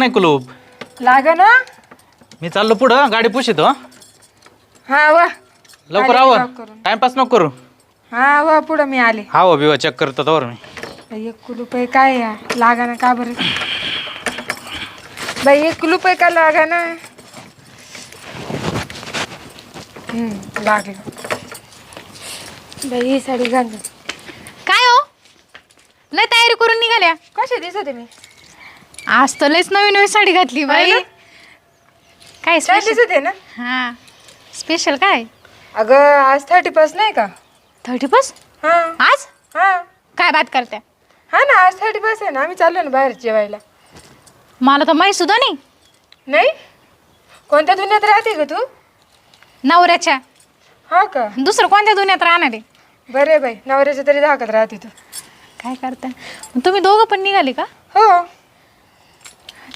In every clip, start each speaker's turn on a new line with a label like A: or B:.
A: नाही कुलूप.
B: लाग ना.
A: मी चाललो पुढं गाडी पुशितो हं.
B: हा वा.
A: लवकर
B: करून.
A: टाइमपास नको करू.
B: हा वा पुढं मी आले.
A: हा हो बिवा चेक करतो तोवर मी.
B: बाई, एक कुलूप आहे काय या लागा ना का बरं? बाई एक कुलूप आहे का लागा ना? हम्म, लागलं बाई ही साडी घाल
C: काय हो? लय तयारी करून निघाल्या.
B: कशी दिसत आहे मी?
C: आज तर लयच नवीन नवीन साडी घातली बाई? काय
B: छान
C: स्पेशल
B: दिसत आहे ना?
C: हा. स्पेशल काय?
B: अगं आज थर्टी पास नाही का?
C: थर्टी पास
B: हा.
C: आज?
B: हा.
C: काय बात करते?
B: हा ना आज थर्टी पास आहे ना. आम्ही चाललो ना बाहेर जेवायला.
C: मला तर माहीत सुद्धा नाही.
B: नाही? कोणत्या दुनियात राहते ग तू?
C: नवऱ्याच्या.
B: हा का?
C: दुसरं कोणत्या दुनियात राहणार आहे?
B: बरे बाई. नवऱ्याच्या तरी धाकत राहते तू.
C: काय करताय मग तुम्ही दोघं पण निघाले का?
B: हो.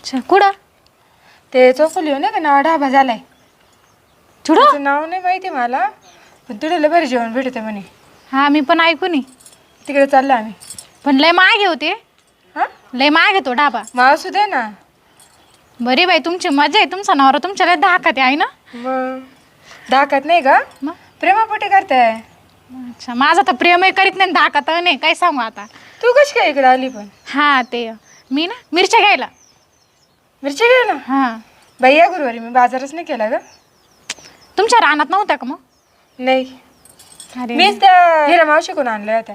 C: अच्छा कुठं?
B: ते चोखली नाही का नाव ढाबा झालाय. त्याचं नाव नाही माहिती मला पण तुला बरे जेवण भेटते म्हणे.
C: हा मी पण ऐकू नाही
B: तिकडे चाललो आम्ही.
C: पण लय मागे होते.
B: हा?
C: लय मागे तो ढाबा.
B: असू दे ना.
C: बरी बाई तुमची मजा आहे तुमचा नवरा तुमच्या लय धाकात आहे ना?
B: मग? धाकत नाही का?
C: मग
B: प्रेमापोटी करताय.
C: अच्छा माझा तर प्रेमही करीत नाही धाकात नाही काय सांगू आता.
B: तू कशी काय इकडे आली पण?
C: हा ते मी ना मिरच्या घ्यायला.
B: मिरची घे ना.
C: हा.
B: बाई या गुरुवारी मी बाजारच नाही केला ग.
C: तुमच्या रानात नव्हत्या का मग?
B: नाही.
C: अरे.
B: मीच त्या हिरा मावशीकडून आणल्या होत्या.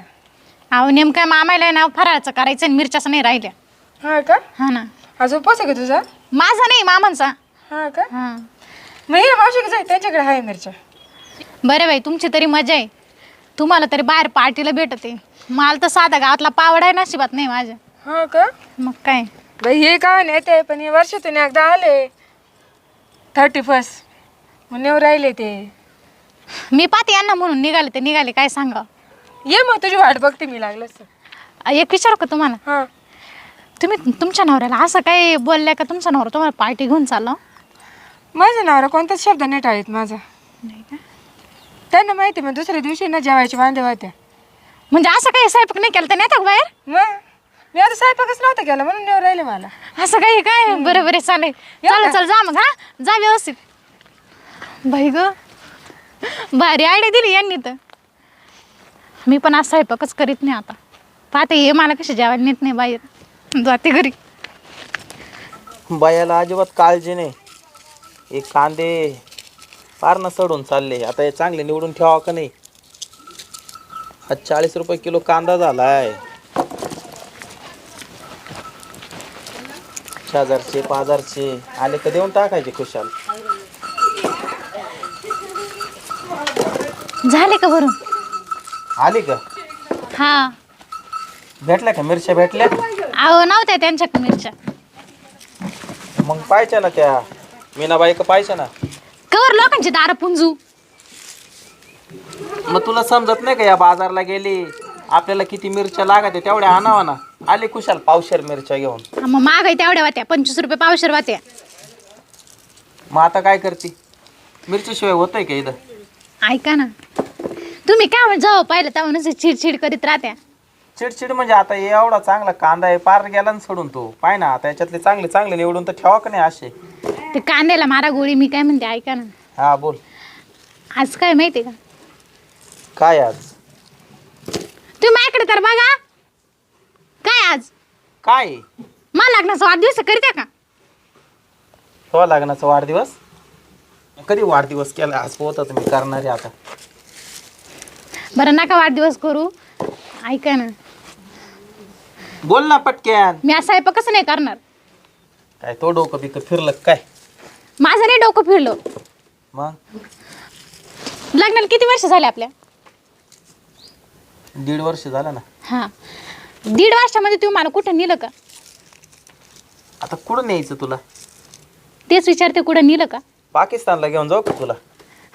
C: अहो नेमकं मामाला आहे ना फराळाचं करायचं आणि मिरच्याचं नाही राहिल्या
B: हा का?
C: हा ना.
B: आज उपवास आहे का तुझा?
C: माझा नाही मामांचा.
B: हा का?
C: हा.
B: मग हिरा मावशी जाय त्यांच्याकडे आहे मिरच्या.
C: बरं बाई तुमची तरी मजा आहे. तुम्हाला तरी बाहेर पार्टीला भेटते. मला तर साधा गावातला पावडा आहे नशिबात नाही माझ्या.
B: हा का?
C: मग काय?
B: बाई हे का नेते पण हे वर्षातून एकदा आले. थर्टी फर्स्ट मग नेऊ राहिले ते.
C: मी पाहते यांना म्हणून निघाले ते निघाले काय सांगा.
B: ये मग तुझी वाट बघते मी लागलंच
C: एक विचारू का तुम्हाला?
B: हां.
C: तुम्ही तुमच्या नवऱ्याला असं काय बोलल्या का तुमचा नवरा तुम्हाला पार्टी घेऊन चालला?
B: माझं नवरा कोणताच शब्द नाही टाळीत माझा.
C: नाही का?
B: त्यांना माहिती मग दुसऱ्या दिवशी ना जेवायचे वांदे होत्या
C: म्हणजे असं काही स्वयंपाक नाही केलं तर नाही का बाहेर?
B: मग? मी आता स्वयंपाकच नव्हता केला म्हणून नेऊ राहिले मला.
C: असं काही काय? बरं बरं चालेल.
B: येऊ
C: चालेल? चल जा मग हा? जा व्यवस्थित. बाई ग. भारी आयडिया दिली यांनी तर. मी पण आज स्वयंपाकच करीत नाही आता. पाहते हे मला कशी जेवायला नेत नाही बाहेर. जाते घरी.
D: बायाला अजिबात काळजी नाही. हे कांदे फार न सडून चालले. आता हे चांगले निवडून ठेवा का नाही? आज चाळीस रुपये किलो कांदा झालाय. शेजारचे पाजारचे. आले का देऊन टाकायचे खुशाल.
C: झाले का भरून?
D: आली का?
C: हा.
D: भेटल्या का मिरच्या? भेटल्या?
C: अहो नव्हत्या त्यांच्या मिरच्या?
D: मग पाहिजे ना त्या. मीनाबाई का पाहिजे ना?
C: कवर लोकांची दारं पुंजू.
D: मग तुला समजत नाही का या बाजारला गेली? आपल्याला किती मिरच्या लागत आहे तेवढ्या आणावा ना. आली कुशाल पावशेर मिरच्या घेऊन.
C: हा, मग महागाई तेवढ्या वात्या पंचवीस रुपये पावशेर वात्या.
D: मग आता काय करते? मिरच्याशिवाय होतंय का इथं?
C: ऐका ना. तुम्ही काय म्हणजे जाऊ पाहिलं तेव्हा नुसतं चिडचिड करीत राहत्या.
D: चिडचिड म्हणजे आता एवढा चांगला कांदा आहे पार गेला ना सोडून तो. पाय ना आता याच्यातले चांगले चांगले निवडून तर ठेवा का नाही असे?
C: ते कांद्याला मारा गोळी मी काय म्हणते ऐका ना.
D: हा बोल.
C: आज काय माहिती का?
D: काय आज?
C: तुम्ही माझ्याकडे तर बघा. काय आज?
D: काय? आहे?
C: मला लग्नाचा वाढदिवस करते का?
D: हो लग्नाचा वाढदिवस. कधी वाढदिवस केला? आज पोहता तुम्ही करणारे आता.
C: बरं नका वाढदिवस करू. ऐका ना.
D: बोल ना पटक्यान.
C: मी असा आहे कसं नाही करणार?
D: काय तो डोकं बिकं फिरलं का काय?
C: माझं नाही डोकं फिरलं.
D: मग?
C: लग्नाला किती वर्ष झाले आपल्या?
D: दीड वर्ष झालं ना.
C: हां. दीड वर्षामध्ये तुम्ही मला कुठं नेलं का?
D: आता कुठं न्यायचं तुला?
C: तेच विचारते कुठं नेलं का?
D: पाकिस्तानला घेऊन जाऊ का तुला?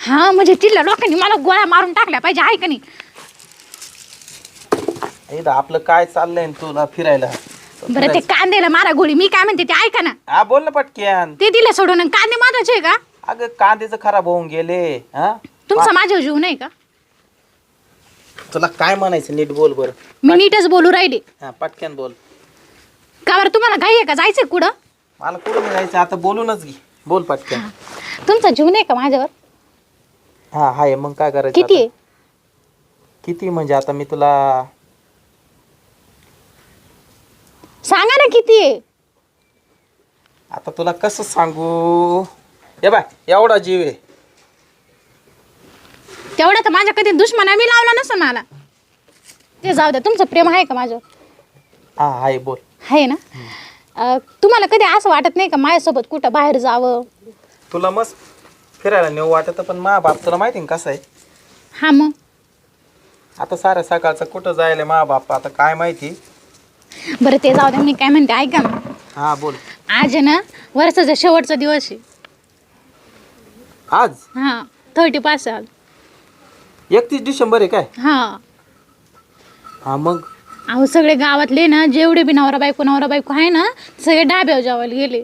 C: हा म्हणजे तिथल्या लोकांनी मला गोळ्या मारून टाकल्या पाहिजे आहे का नाही?
D: इथं आपलं काय चाललंय न तुला फिरायला?
C: बरं ते कांद्याला मारा गोळी मी काय म्हणते ते ऐका ना.
D: हा बोल ना पटक्यान.
C: ते दिले सोडून आणि कांदे महत्त्वाचे आहे का?
D: अगं कांद्याचं खराब होऊन गेले हा?
C: तुमचा माझ्या जीव नाही का?
D: तुला काय म्हणायचं नीट बोल बरं.
C: मी नीटच बोलू राहिले.
D: हा पटक्यान बोल.
C: का बरं तुम्हाला घाई आहे का? जायचंय कुठं?
D: मला कुठं निघायचं आता बोलूनच घे. बोल पटकन.
C: तुमचा जीव नाही का माझ्यावर?
D: हा हाय मग काय करायचं
C: किती?
D: आता?
C: आहे
D: किती म्हणजे आता मी तुला
C: सांगा ना किती? आहे
D: आता तुला कसं सांगू? हे बाय एवढा जीव आहे.
C: तेवढा तर माझ्या कधी दुश्मना मी लावला नसं मला. ते जाऊ द्या तुमचं प्रेम आहे का माझं?
D: हा हाय बोल.
C: आहे ना? अं, तुम्हाला कधी असं वाटत नाही का माझ्यासोबत कुठं बाहेर जावं?
D: तुला मस्त फिरायला नेऊ वाटत पण मा बाप तुला माहिती ना कसं आहे?
C: हा मग?
D: आता साऱ्या सकाळचं कुठं जायला मा बाप? आता काय माहिती?
C: बरं ते जाऊ द्या मी काय म्हणते ऐका ना.
D: हा बोल.
C: आज आहे ना वर्षाचा शेवटचा दिवस आहे.
D: आज?
C: हां थर्टी पास आहे आज
D: एकतीस डिसेंबर आहे काय?
C: हां.
D: हा मग?
C: अहो सगळे गावातले ना जेवढे बी नवरा बायको नवरा बायको आहे ना सगळे डाब्यावर जेवायला गेले.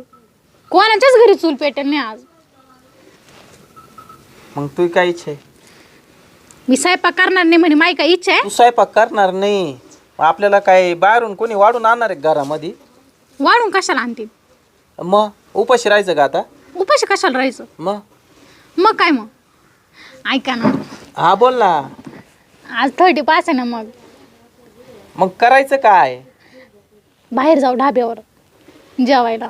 C: कोणाच्याच घरी चूल पेटेल नाही आज.
D: मग तू काय इच्छा आहे?
C: मी स्वयंपाक करणार नाही म्हणे माही काय इच्छा आहे?
D: तू स्वयंपाक करणार नाही. आपल्याला काय बाहेरून कोणी वाढून आणणार आहे का घरामध्ये?
C: वाढून कशाला आणतील?
D: मग? उपाशी राहायचं का आता?
C: उपाशी कशाला राहायचं?
D: मग?
C: मग काय मग? ऐका ना.
D: हा बोल ना.
C: आज थर्टी पास आहे ना मग.
D: मग करायचं काय?
C: बाहेर जाऊ ढाब्यावर जेवायला.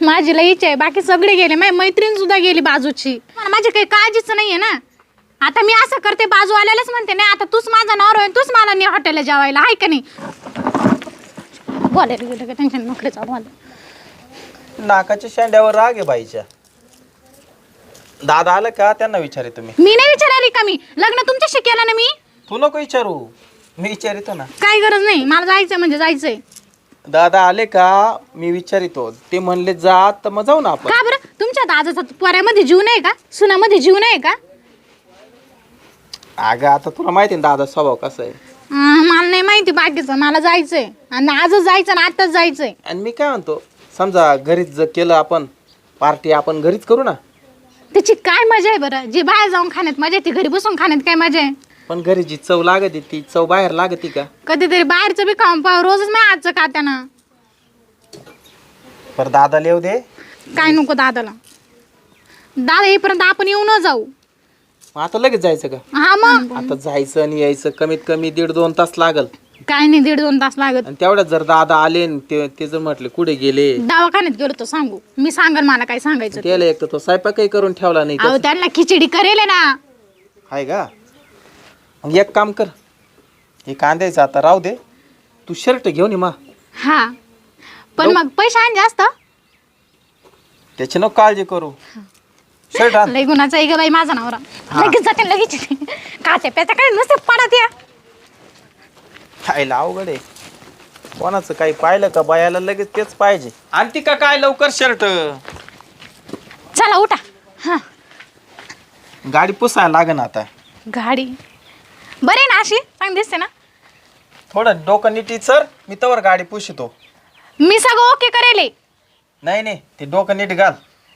C: माझी लई इच्छा आहे बाकी सगळे गेले. माझी मैत्रीण सुद्धा गेली बाजूची. मला माझी काही काळजीच नाहीये ना. आता मी असं करते बाजू आल्यालाच म्हणते नाही आता तूच माझा नवरा आहे तूच मला नाही हॉटेलला जेवायला आहे का नाही? बोलायला गेलं का? त्यांच्या नोकरी चालू मला
D: नाकाच्या शेंड्यावर राग आहे बाईच्या. दादा आलं का? त्यांना विचारे तुम्ही.
C: मी नाही विचाराली का मी? लग्न तुमच्याशी केलं ना मी?
D: तू नको विचारू. मी विचारितो ना.
C: काय गरज नाही. मला जायचंय म्हणजे जायचंय.
D: दादा आले का? मी विचारितो. ते म्हणले जा तर मग जाऊ ना आपण.
C: का बरं? तुमच्या दादाचा पोऱ्यामध्ये जीव नाही का? सुनामध्ये जीव नाही का?
D: अगं आता तुला माहिती ना दादा स्वभाव कसा आहे.
C: अं, मला नाही माहिती बाकीचं. मला जायचंय. आणि आजच जायचं आणि आताच जायचंय.
D: आणि मी काय म्हणतो? समजा घरीच जर केलं आपण पार्टी आपण घरीच करू ना.
C: त्याची काय मजा आहे बरं? जी बाहेर जाऊन खाण्यात मजा आहे ती घरी बसून खाण्यात काय मजा आहे?
D: पण घरी जी चव लागते ती चव बाहेर लागते का?
C: कधीतरी बाहेरचं बी खाऊन पाहू रोजच नाही आजचं खात्यानं
D: पर दादा लिहू दे.
C: काय नको दादाला. दादा येईपर्यंत आपण येऊ न जाऊ.
D: मग आता लगेच जायचं का?
C: हा मग.
D: आता जायचं आणि यायचं कमीत कमी दीड दोन तास लागल.
C: काय नाही दीड दोन तास लागत.
D: आणि तेवढ्यात जर दादा आले न ते ते जर म्हटले कुठे गेले?
C: दवाखान्यात गेलो तर सांगू. मी सांगल मला काय सांगायचं ते.
D: त्याला एक तर तो स्वयंपाकही करून ठेवला नाही
C: अहो त्यांना खिचडी करेल आहे ना.
D: आहे का? मग एक काम कर. हे कांद्याचं आता राहू दे. तू शर्ट घेऊन ये मा.
C: हा. पण मग पैसे आण जास्त.
D: त्याची नको काळजी करू. शर्ट आण.
C: लय गुणाचा आहे ग बाई माझा नवरा. लगेच जाते लगेच. काच्या प्याच्या काय नुसते पडत या.
D: खायला अवघड आहे. कोणाचं काही पाहिलं का बायाला लगेच तेच पाहिजे. आणती का काय लवकर शर्ट?
C: चला उठा. हा.
D: गाडी पुसायला लागन आता.
C: गाडी? बरे ना अशी? चांगली दिसते ना?
D: थोडं डोकं नीट सर मी तवर गाडी पुशितो.
C: मी सगळं ओके करेल
D: नाही नाही ते डोकं नीट घाल.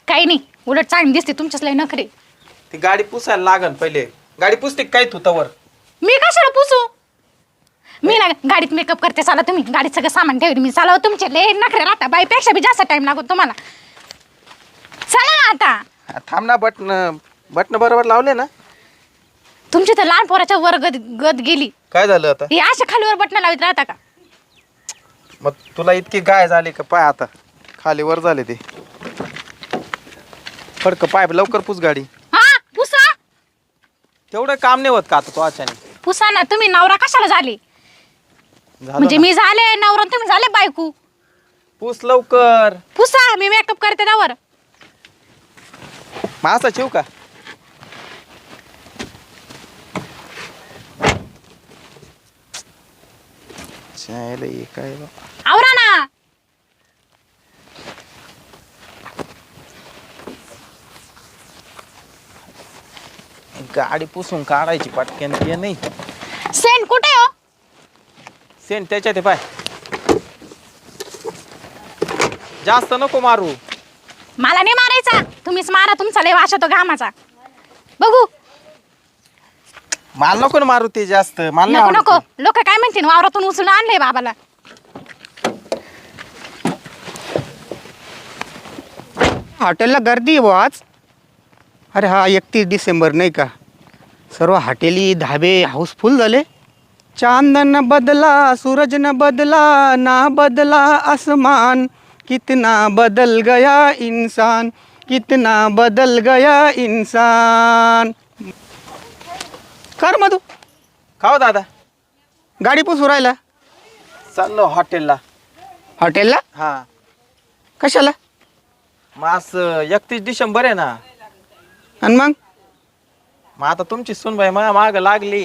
C: काही नाही उलट चांगली दिसते तुमच्याच लय नखरे.
D: ती गाडी पुसायला लागन पहिले. गाडी पुसते काय तू तवर?
C: मी कशाला पुसू? मी ना गाडीत मेकअप करते चला तुम्ही. गाडीत सगळं सामान ठेवली मी. चला हो, तुमचे लय नखरे राहता बाईपेक्षा बी जास्त टाइम लागतो तुम्हाला. चला ना आता.
D: थांब ना बटन बटन बरोबर लावले ना.
C: तुमची तर लहान पोराच्या वर गद गद गेली.
D: काय झालं आता?
C: हे अशा खालीवर बटन लावित राहता का?
D: मग तुला इतकी गाय झाली का? पाय आता. खाली वर झाले ते. फडक पाय लवकर पुस गाडी.
C: हा पुसा.
D: तेवढं काम नाही होत का आता तो अचानक?
C: पुसा ना तुम्ही नवरा कशाला झाले?
D: झालं
C: म्हणजे. मी झाले नवरा तुम्ही झाले बायको.
D: पुस लवकर.
C: पुसा मी मेकअप करते त्यावर.
D: मासा चिव का? चायला हे काय बा.
C: आवरा ना.
D: गाडी पुसून काढायची पटक्यान ते नाही.
C: सेंट कुठे हो?
D: सेंट त्याच्यात पाय. जास्त नको मारू.
C: मला नाही मारायचा. तुम्हीच मारा तुमचा लय वाशा तो घामाचा. बघू.
D: मला नको ना मारू ते जास्त. मला नाही
C: नको
D: आवडत
C: नको. लोक काय म्हणतील वावरातून उचलून आणलंय बाबाला.
E: हॉटेलला गर्दी आहे बुवा आज. अरे हा एकतीस डिसेंबर नाही का? सर्व हॉटेली धाबे हाऊसफुल झाले. चांद न बदला सूरज न बदला ना बदला आसमान. कितना बदल गया इंसान कितना बदल गया इंसान. कर मधू.
D: खाऊ दादा.
E: गाडी पुसू राहिला?
D: चाललो हॉटेलला.
E: हॉटेलला?
D: हा.
E: कशाला?
D: मग आज एकतीस डिसेंबर आहे ना.
E: आणि मग?
D: मग आता तुमची सुनबाई माझ्या माग लागली.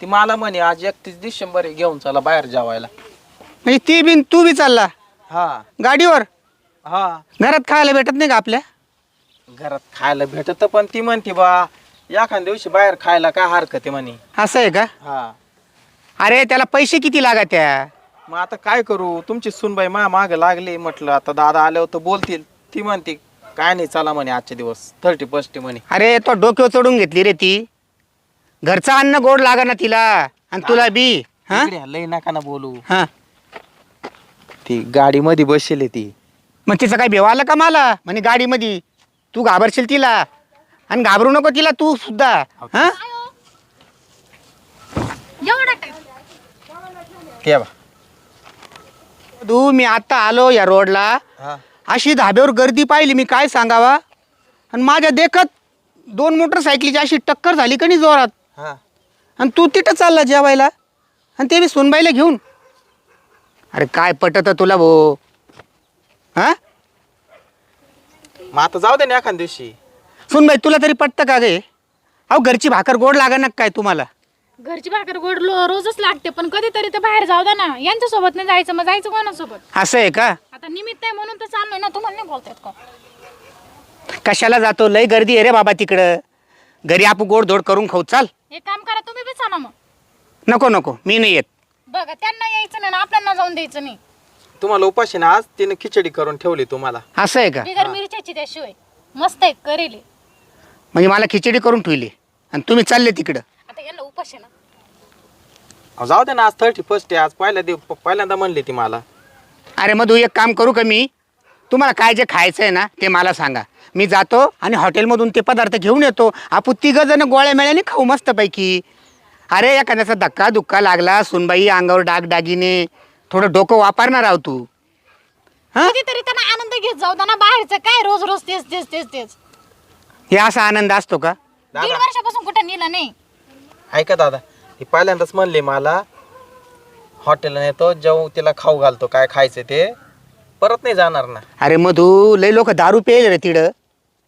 D: ती मला म्हणे आज एकतीस डिसेंबर आहे घेऊन चला बाहेर जेवायला.
E: म्हणजे ती बिन तू बी चालला?
D: हा.
E: गाडीवर?
D: हा.
E: घरात खायला भेटत नाही का आपल्या?
D: घरात खायला भेटत पण ती म्हणते बा एखाद्या दिवशी बाहेर खायला काय हरकत आहे म्हणे.
E: असं आहे का?
D: हा.
E: अरे त्याला पैसे किती लागत त्या
D: मग आता काय करू? तुमची सुनबाई माझ्या माग लागली म्हटलं आता दादा आल्यावर तर बोलतील. ती म्हणते काय नाही चला म्हणे आजचे दिवस थर्टी फर्स्ट म्हणे.
E: अरे तो डोक्यावर चढून घेतली रे ती. घरचं अन्न गोड लागा ना तिला. आणि तुला बी हा?
D: इकडे लय नका ना बोलू.
E: हा.
D: ती गाडीमध्ये बसले ती.
E: मग तिचं काय भेव आलं का मला? म्हणे गाडीमध्ये. तू घाबरशील तिला. आणि घाबरू नको तिला तू सुद्धा. हा.
C: एवढा टाइम
D: ते बा.
E: तू मी आता आलो या रोडला.
D: हा.
E: अशी धाब्यावर गर्दी पाहिली मी काय सांगावा? आणि माझ्या देखत दोन मोटरसायकलीची अशी टक्कर झाली का नाही जोरात?
D: हा.
E: आणि तू तिथं चालला जेवायला? आणि ते बी सुनबाईला घेऊन? अरे काय पटत तुला भो? हा?
D: मग आता जाऊ दे ना एखाद्या दिवशी.
E: सुनबाई तुला तरी पटतं का गे? अहो घरची भाकर गोड लागा ना काय तुम्हाला?
C: घरची भाकर गोड लो- रोजच लागते पण कधीतरी तर बाहेर जाऊ द्या ना. यांच्यासोबत नाही जायचं मग जायचं कोणासोबत?
E: असं आहे का?
C: आता निमित्त आहे म्हणून तर चाललोय ना तुम्हाला नाही बोलतायत का?
E: कशाला जातो? लय गर्दी आहे रे बाबा तिकडं. घरी आपण गोड धोड करून खाऊ. चाल.
C: एक काम करा तुम्ही बी चाला मग.
E: नको नको. मी नाही येत.
C: बघा त्यांना यायचं नाही ना आपल्याला जाऊन द्यायचं नाही.
D: तुम्हाला उपाशी ना आज तिने खिचडी करून ठेवली तुम्हाला.
E: असं आहे का?
C: बिगर मिरच्याची त्याशिवाय मस्त आहे करेल हे.
E: म्हणजे मला खिचडी करून ठेवली. आणि तुम्ही चालले तिकडं.
C: आता यांना उपाश ना.
D: अहो, जाऊ दे ना आज थर्टी फर्स्ट आहे आज पहिल्या दिव पहिल्यांदा म्हणली ती मला.
E: अरे मग तू एक काम करू का मी? तुम्हाला काय जे खायचं आहे ना ते मला सांगा. मी जातो आणि हॉटेलमधून ते पदार्थ घेऊन येतो. आपण तिघं जण गोळ्या मेळ्याने खाऊ मस्तपैकी. अरे एखाद्याचा धक्का दुक्का लागला सुनबाई अंगावर डाग डागिने थोडं डोकं वापरणार आहो तू. हा?
C: कधीतरी त्यांना आनंद घेत जाऊ त्यांना बाहेरचं काय रोज रोज तेच तेच तेच तेच.
E: हे असा आनंद असतो का?
C: दीड
D: दादा.
C: वर्षापासून कुठं नेलं नाही.
D: ऐका दादा ती पहिल्यांदाच म्हणली मला हॉटेलला नेतो जेव्हा तिला खाऊ घालतो काय खायचं ते. परत नाही जाणार ना.
E: अरे मधू लय लोक दारू पेल रे तिडं.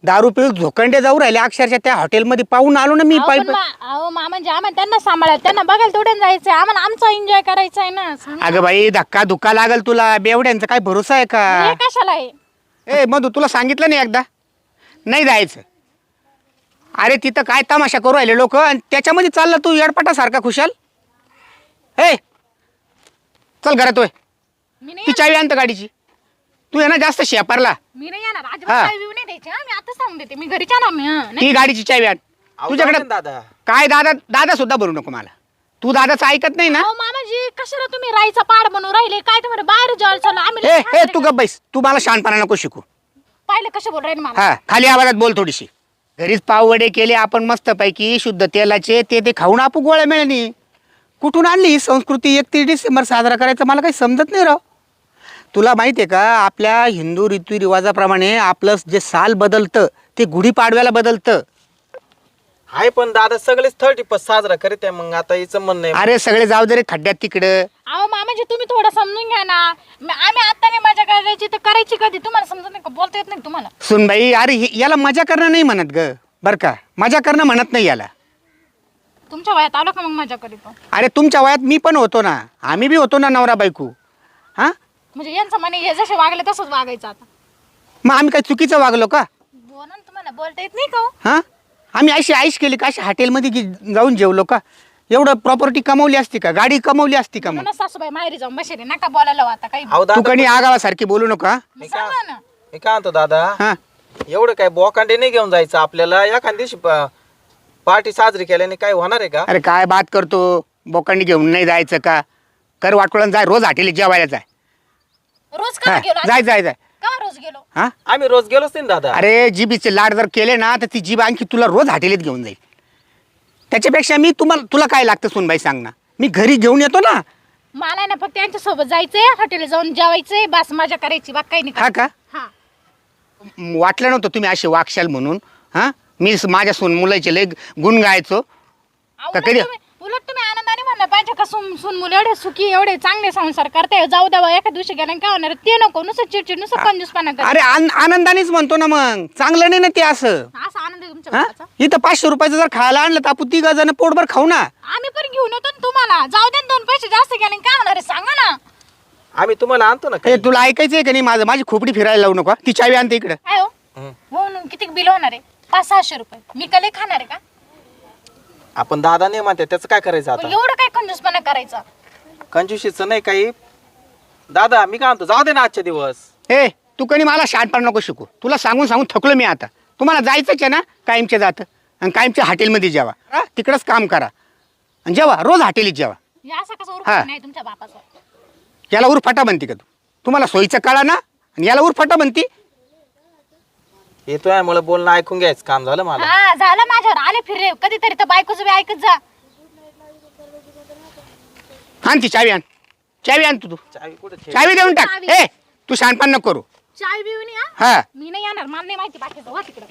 E: दारू पिऊन झोकंडे जाऊ राहिले. अक्षरशः त्या हॉटेलमध्ये पाहून आलो ना मी
C: अहो,
E: पाय
C: पण मा- अहो मा म्हणजे आम्हाला त्यांना सांभाळायला त्यांना बघायला तेवढं जायचंय. आम्हाला आमचा एन्जॉय करायचा आहे ना सांगा.
E: अगं बाई धक्का दुक्का लागल तुला. बेवड्यांचा काय भरोसा आहे का?
C: कशाला आहे?
E: ए मधू तुला सांगितलं नाही एकदा? नाही जायचं. अरे तिथं काय तमाशा करू राहिले लोक? आणि त्याच्यामध्ये चालला तू येडपाटासारखा खुशाल? ए चल घरात होय.
C: मी नाही
E: ती चावी आणतं गाडीची. तू आहे ना जास्त शेपारला.
C: मी नाही येणार.
E: हा.
C: अजिबात द्यायचे हा, मी आता सांगून देते. मी घरी जाणार मी हा. नाही
E: ती गाडीची चावी आण तुझ्याकडे
D: दादा.
E: काय दादा दादा सुद्धा भरू नको मला. तू दादाचं ऐकत नाही ना?
C: अहो मामाजी कशाला तुम्ही राईचा पाड बनवून राहिले? काय तुम्हाला बाहेर जेवायला चाललो? आम्ही खाणार
E: तू गप बैस. तू मला शहाणपणा नको शिकू?
C: पाहिलं कसं बोल राहिले मामा?
E: हा खाली आवाजात बोल थोडीशी. घरीच पाववडे केले आपण मस्तपैकी शुद्ध तेलाचे ते ते खाऊन आपू गोळ्या मिळणी. कुठून आणली ही संस्कृती? एकतीस डिसेंबर साजरा करायचं मला काही समजत नाही राव. तुला माहिती आहे का आपल्या हिंदू रीतिरिवाजाप्रमाणे आपलं जे साल बदलतं ते गुढीपाडव्याला बदलतं.
D: आहे पण दादा सगळेच थर्टी फर्स्ट साजरा करीत आहे मग आता हिचं म्हणणं आहे.
E: अरे सगळे जाऊ दे रे खड्ड्यात तिकडं.
C: अहो मामाजी तुम्ही थोडं समजून घ्या ना. म- आम्ही आता नाही मजा करायची तर करायची कधी? तुम्हाला समजत नाही का? बोलता येत नाही का तुम्हाला?
E: सुनबाई अरे हे- याला मजा करणं नाही म्हणत ग बरं का? मजा करणं म्हणत नाही याला.
C: तुमच्या वयात आलो का मग मजा करीत?
E: अरे तुमच्या वयात मी पण होतो ना. आम्ही बी होतो ना नवरा बायको. हां?
C: म्हणजे यांचं म्हणे हे जसे वागले तसंच वागायचं आता.
E: मग आम्ही काय चुकीचं वागलो का?
C: बोला ना तुम्हाला बोलता येत नाही का हो?
E: हां? आम्ही अशी आईश केली का? अशी हॉटेलमध्ये गी- जाऊन जेवलो का? एवढं प्रॉपर्टी कमवली असती का? गाडी कमवली असती का मग?
C: म्हणून सासूबाई माहेरी जाऊन बसेल नका बोलायला हो आता काही.
D: अहो
E: तू
D: दादा
E: कणी आगावासारखी बोलू नका
D: मी काय
C: सांगा ना.
D: मी काय म्हणतो दादा?
E: हां.
D: एवढं काय बोकांडे नाही घेऊन जायचं आपल्याला? एखाद्या दिवशी पार्टी साजरी केल्याने काय होणार आहे का?
E: अरे काय बात करतो? बोकांडी घेऊन नाही जायचं का? कर वाटोळण जाय रोज हॉटेल जेवायला जाय
C: रोज का
E: हा,
C: गेलो
E: जाय जाय जाय.
C: का रोज गेलो?
E: हा?
D: आम्ही रोज गेलोच नाही ना दादा.
E: अरे जिबीचे लाड जर केले ना तर ती जीब आणखी तुला रोज हाटेलीत घेऊन जाईल. त्याच्यापेक्षा मी तुम्हाला तुला काय लागतं सोनबाई सांग ना. मी घरी घेऊन येतो ना.
C: मला आहे ना फक्त यांच्यासोबत जायचंय हॉटेलला जाऊन जेवायचंय बस मजा करायची बाकी काही नाही
E: हा का?
C: हा.
E: म- वाटलं नव्हतं तुम्ही असे वागशाल म्हणून हा? मी स- माझ्या सोन मुलाचे लय गुण गायचो.
C: अहो,
E: का
C: उलट
E: कधी?
C: तुम्ही उलट तुम्ही आनंदाने म्हणलं पाहिजे का सुन सुन मुलं एवढे सुखी एवढे चांगले संसार करते जाऊ द्यावा एका दिवशी गेल्या काय होणार? ते नको नुसतं चिडचिड नुसतं कंजूसपणा कर
E: अरे आन- आनंदानेच म्हणतो ना मग. चांगलं नाही ना ते असं.
C: असा आनंद आहे तुमच्या
E: हा? इथं पाचशे रुपयाचं जर खायला आणलं तर आपण तिघ जण पोटभर खाऊ ना.
C: आम्ही पण घेऊन येतो ना तुम्हाला. जाऊ द्या ना दोन पैसे जास्त गेले काय होणार आहे सांगा ना.
D: आम्ही तुम्हाला आणतो ना काही.
E: तुला ऐकायचंय का नाही माझं? माझी खोपडी फिरायला लावू नको ती चावी आणते इकडं.
C: काय हो
D: हं.
C: म्हणून किती बिल होणार आहे? पाच सहाशे रुपये. मी कले खाणार आहे का?
D: आपण दादा नाही म्हणते त्याचं काय करायचं आता?
C: एवढं काय कंजूसपणा करायचा?
D: कंजुशीचं नाही काही. दादा मी काय म्हणतो जाऊ दे ना आजचे दिवस.
E: ए तू कधी मला शहाणपण नको शिकू. तुला सांगून सांगून थकलो मी आता. तुम्हाला जायचंच आहे ना कायमच्या जात. आणि कायमच्या हॉटेलमध्ये जेवा. हा तिकडंच काम करा. आणि जेवा रोज हॉटेलीत जेवा.
C: हे असं कसं
E: हा.
C: उरफाट नाही तुमच्या बापाचं.
E: याला उरफाटा म्हणते का तू? तुम्हाला सोयीचं कळा ना आणि याला उरफाटा
D: येतोय मुळे बोलणं ऐकून घ्यायचं काम झालं मला.
C: हा झालं माझ्यावर. आले फिरले. कधीतरी तर बायकोचं बी ऐकत जा.
E: आण ती चावी आण. चावी आण तू तू.
D: चावी कुठे ठेव
E: चावी देऊन टाक.
C: चावी.
E: ए तू शहाणपण नको करू.
C: चाय बिवून या
E: हा?
C: मी नाही येणार. मला नाही माहिती बाकीचं. वा तिकडं.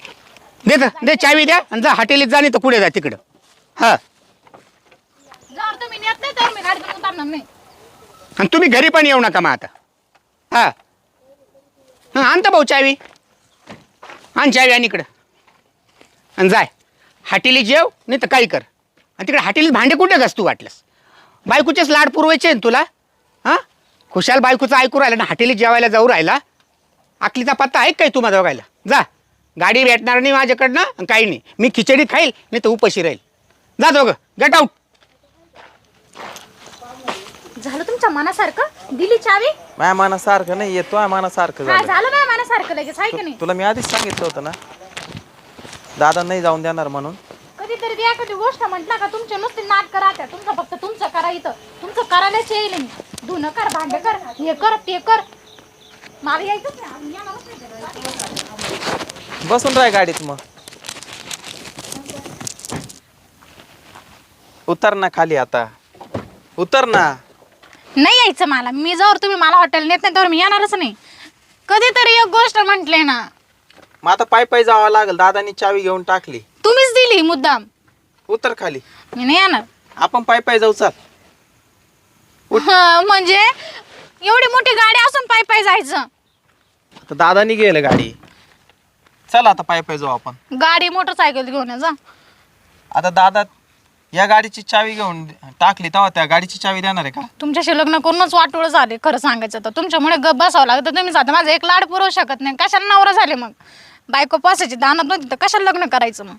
E: दे तर दे चावी द्या आणि जा हॉटेलीत जा नाही तर पुढे जा तिकडं. हा.
C: जर तुम्ही नेत नाही तर मी गाडीतून उतरणार नाही.
E: आणि तुम्ही घरी पण येऊ नका मग आता. हा. हां आणता भाऊ चावी. आण चावी इकडं. आणि जाय. हाटीली जेव नाही तर काही कर. आणि तिकडे हाटेलीत भांडे कुठे घास तू वाटलंस? बायकोचेच लाड पुरवायचे तुला? हां? खुशाल बायकोचं ऐकू राहिला ना हाटेलीत जेवायला जाऊ राहिला. आकलीचा पत्ता आहे काय माझा बघायला जा. गाडी भेटणार नाही माझ्याकडनं काही नाही. मी खिचडी खाईल नाही तर उपाशी राहील. जा दोघं. गेट आऊट
C: झालं तुमच्या मनासारखं? दिली चावी?
D: माझ्या मनासारखं नाही येतोय मनासारखं
C: हा
D: झालं.
C: झालं माझ्या मनासारखं लगेच आहे का नाही?
D: तुला मी आधीच सांगितलं होतं ना? दादा नाही जाऊन देणार म्हणून.
C: कधीतरी ती एखादी गोष्ट म्हटलं का तुमचे नुसते नाटक राहत्या तुमचं फक्त तुमचं करा इथं. तुमचं करायलाच येईल मी धुणं कर भांडे कर हे कर ते कर. मला यायचंच नाही. आम्ही येणारच नाही.
D: बसून राह गाडीत मग. उतर ना खाली आता. उतर ना.
C: नाही यायचं मला. मी जर तुम्ही मला हॉटेल नेत नाही तर मी येणारच नाही. कधीतरी एक गोष्ट म्हटले ना.
D: मग आता पायी पायी जावं लागेल. दादानी चावी घेऊन टाकली.
C: तुम्हीच दिली मुद्दाम.
D: उतर खाली.
C: मी नाही येणार.
D: आपण पायी पायी जाऊ चाल.
C: हं, म्हणजे एवढी मोठी गाडी असून पाय पाय जायचं.
D: आता दादानी गेलं गाडी. चल आता पायी पायी जाऊ आपण.
C: गाडी मोटरसायकल घेऊन ये जा.
D: आता दादा या गाडीची चावी घेऊन टाकली तेव्हा त्या गाडीची चावी देणार आहे का?
C: तुमच्याशी लग्न करूनच वाटोळ झाले खरं सांगायचं तर. तुमच्यामुळे गप बसावं लागतं तुम्ही आता माझं एक लाड पुरवू शकत नाही. कशाला नवरा झाले मग? बायको पासायची दानात नव्हती तर कशाला लग्न करायचं मग?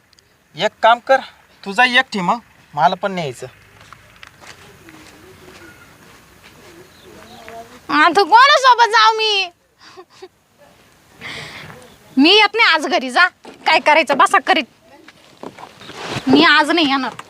D: एक काम कर तुझा एकटी मग. मला पण न्यायचं.
C: आता कोणासोबत जाऊ मी? मी येत नाही आज घरी जा. काय करायचं? बसा करीत. मी आज नाही येणार.